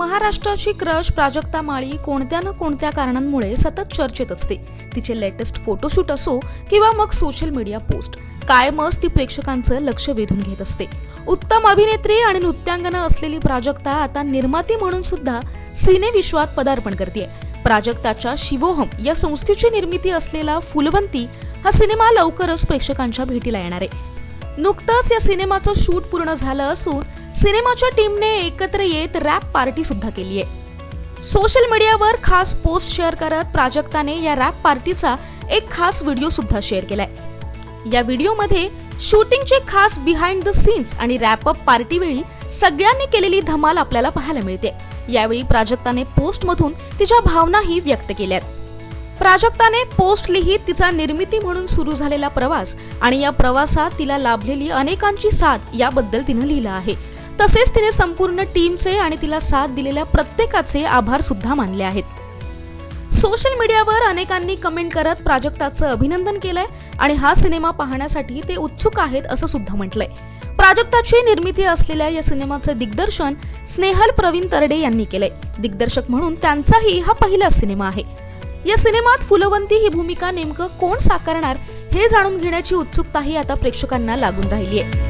महाराष्ट्राची क्रश प्राजक्ता माळी कोणत्या ना कोणत्या कारणांमुळे सतत चर्चेत असते. तिचे लेटेस्ट फोटोशूट असो किंवा मग सोशल मीडिया पोस्ट कायमच ती प्रेक्षकांचं लक्ष वेधून घेत असते. उत्तम अभिनेत्री आणि नृत्यांगना असलेली प्राजक्ता आता निर्माती म्हणून सुद्धा सिनेविश्वात पदार्पण करते प्राजक्ताच्या शिवोहम या संस्थेची निर्मिती असलेला फुलवंती हा सिनेमा लवकरच प्रेक्षकांच्या भेटीला येणार आहे. नुकतंच या सिनेमाचं शूट पूर्ण झालं असून सिनेमाच्या टीमने एकत्र येत रॅप पार्टी सुद्धा केली आहे. सोशल मीडियावर खास पोस्ट शेअर करत प्राजक्ताने या रॅप पार्टीचा एक खास व्हिडिओ सुद्धा शेअर केलाय. या व्हिडिओमध्ये शूटिंगचे खास बिहाइंड द सीन्स आणि रॅप अप पार्टीवेळी सगळ्यांनी केलेली धमाल आपल्याला पाहायला मिळते. यावेळी प्राजक्ताने पोस्टमधून तिच्या भावनाही व्यक्त केल्यात. प्राजक्ताने पोस्ट लिहित तिचा निर्मिती म्हणून सुरू झालेला प्रवास आणि या प्रवासात तिला लाभलेली अनेकांची साथ याबद्दल तिनं लिहिलं आहे. तसेच तिने संपूर्ण टीमचे आणि तिला साथ दिलेल्या प्रत्येकाचे आभार सुद्धा मानले आहेत. सोशल मीडियावर अनेकांनी कमेंट करत प्राजक्ताचं अभिनंदन केलंय आणि हा सिनेमा पाहण्यासाठी ते उत्सुक आहेत असं सुद्धा म्हटलंय. प्राजक्ताची निर्मिती असलेल्या या सिनेमाचं दिग्दर्शन स्नेहल प्रवीण तरडे यांनी केलंय. दिग्दर्शक म्हणून त्यांचाही हा पहिलाच सिनेमा आहे. या सिनेमात फुलवंती ही भूमिका नेमकं कोण साकारणार हे जाणून घेण्याची उत्सुकताही आता प्रेक्षकांना लागून राहिली आहे